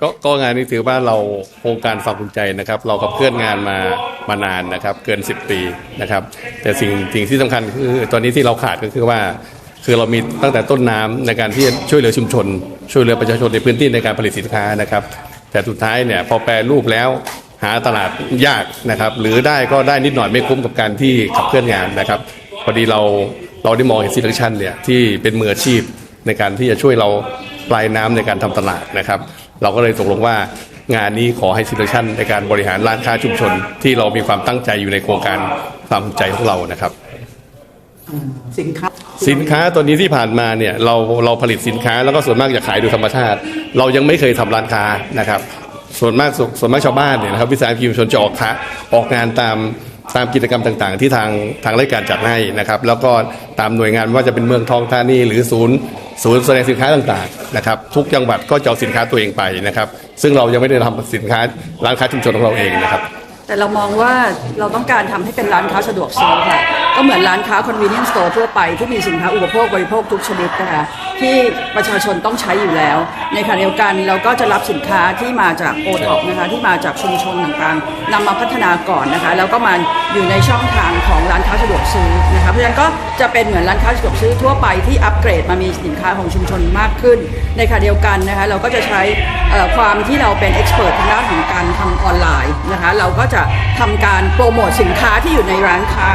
ก็ก็งานนี้ถือว่าเราโครงการฝากภูมิใจนะครับ เรากับเพื่อนงานมามานานนะครับ เกิน 10 ปีนะครับ แต่สิ่งสิ่งที่สำคัญคือตอนนี้ที่เราขาดก็คือว่า คือเรามีตั้งแต่ต้นน้ำในการที่จะช่วยเหลือชุมชน ช่วยเหลือประชาชนในพื้นที่ในการผลิตสินค้านะครับ แต่สุดท้ายเนี่ยพอแปรรูปแล้วหาตลาดยากนะครับ หรือได้ก็ได้นิดหน่อยไม่คุ้มกับการที่ขับเคลื่อนงานนะครับพอดีเราเราได้มองเห็นซีเลชันเนี่ยที่เป็นมืออาชีพในการที่จะช่วยเรา ปลายน้ำในการทำตลาดนะครับ เราก็เลยตกลงว่างานนี้ขอให้ซีเลชันในการบริหารร้านค้าชุมชน ที่เรามีความตั้งใจอยู่ในโครงการความใจของเรานะครับ สินค้าสินค้าตัวนี้ที่ผ่านมาเนี่ยเราเราผลิตสินค้าแล้วก็ส่วนมากจะขายโดยธรรมชาติ เรายังไม่เคยทำร้านค้านะครับ ส่วนมากส่วนส่วนมากชาวบ้านเนี่ยนะครับวิสาหกิจชุมชนจะออกค้าออกงานตามตามกิจกรรมต่างๆ ที่ทางทางราชการจัดให้นะครับ แล้วก็ตามหน่วยงานว่าจะเป็นเมืองทองธานีหรือศูนย์ ศูนย์แสดงสินค้าต่างๆนะครับทุกจังหวัดก็จะเอาสินค้าตัวเองไปนะครับซึ่งเรายังไม่ได้ทำสินค้าร้านค้าชุมชนของเราเองนะครับ แต่เรามองว่าเราต้องการทำให้เป็นร้านค้าสะดวกซื้อค่ะ ก็เหมือนร้านค้า convenience store ทั่วไป ที่มีสินค้าอุปโภคบริโภคทุกชนิดนะคะที่ประชาชนต้องใช้อยู่แล้ว ในขณะเดียวกันเราก็จะรับสินค้าที่มาจากโอท็อปนะคะที่มาจากชุมชนต่างๆนำมาพัฒนาก่อนนะคะแล้วก็มาอยู่ในช่องทางของร้านค้าสะดวกซื้อนะคะเพราะฉะนั้นก็จะเป็นเหมือนร้านค้าสะดวกซื้อทั่วไปที่อัปเกรดมามีสินค้าของชุมชนมากขึ้น ในขณะเดียวกันนะคะเราก็จะใช้ความที่เราเป็นเอ็กซ์เพรสทางด้านของการทำออนไลน์นะคะเราก็จะทำการโปรโมทสินค้าที่อยู่ในร้านค้า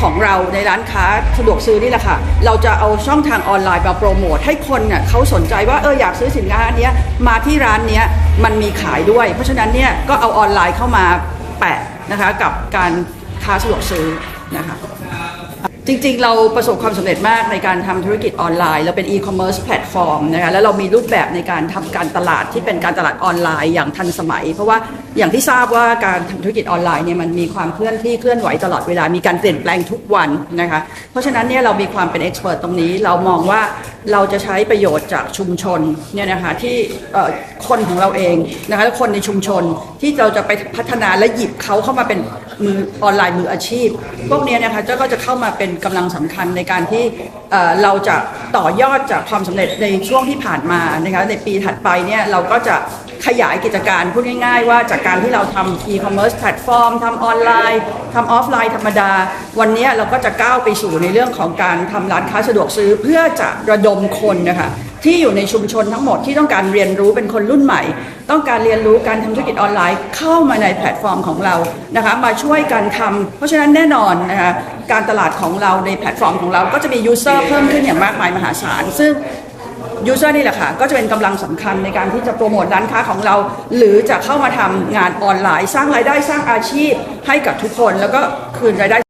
ของเราในร้านค้าสะดวกซื้อนี่แหละค่ะ เราจะเอาช่องทางออนไลน์มาโปรโมท ให้คนเนี่ยเขาสนใจว่าเอออยากซื้อสินค้าอันเนี้ยมาที่ร้านเนี้ยมันมีขายด้วย เพราะฉะนั้นเนี่ยก็เอาออนไลน์เข้ามาแปะนะคะกับการค้าสะดวกซื้อนะคะ จริงๆ เราประสบความสำเร็จมากในการทำธุรกิจออนไลน์ เราเป็นอีคอมเมิร์ซแพลตฟอร์มนะคะแล้วเรามีรูปแบบในการทำการตลาดที่เป็นการตลาดออนไลน์อย่างทันสมัย เพราะว่าอย่างที่ทราบว่าการทำธุรกิจออนไลน์เนี่ยมันมีความเคลื่อนที่เคลื่อนไหวตลอดเวลามีการเปลี่ยนแปลงทุกวันนะคะเพราะฉะนั้นเนี่ยเรามีความเป็นเอ็กซ์เพรสตรงนี้เรามองว่าเราจะใช้ประโยชน์จากชุมชนเนี่ยนะคะที่คนของเราเองนะคะและคนในชุมชนที่เราจะไปพัฒนาและหยิบเขาเข้ามาเป็นมือออนไลน์มืออาชีพ พวกนี้นะคะก็จะเข้ามาเป็นกำลังสำคัญในการที่เอ่อเราจะต่อยอดจากความสำเร็จในช่วงที่ผ่านมานะคะในปีถัดไปเนี่ยเราก็จะ ขยายกิจการพูดง่ายๆ ว่าจากการที่เราทำ e-commerce แพลตฟอร์มทำออนไลน์ทำออฟไลน์ธรรมดา วันนี้เราก็จะก้าวไปสู่ในเรื่องของการทำร้านค้าสะดวกซื้อเพื่อจะระดมคนนะคะที่อยู่ในชุมชนทั้งหมดที่ต้องการเรียนรู้เป็นคนรุ่นใหม่ ต้องการเรียนรู้การทำธุรกิจออนไลน์เข้ามาในแพลตฟอร์มของเรานะคะมาช่วยกันทำเพราะฉะนั้นแน่นอนนะคะการตลาดของเราในแพลตฟอร์มของเราก็จะมียูเซอร์เพิ่มขึ้นอย่างมากมายมหาศาลซึ่ง ยูเซอร์นี่แหละค่ะ ก็จะเป็นกำลังสำคัญในการที่จะโปรโมทร้านค้าของเรา หรือจะเข้ามาทำงานออนไลน์ สร้างรายได้สร้างอาชีพให้กับทุกคน แล้วก็คืนรายได้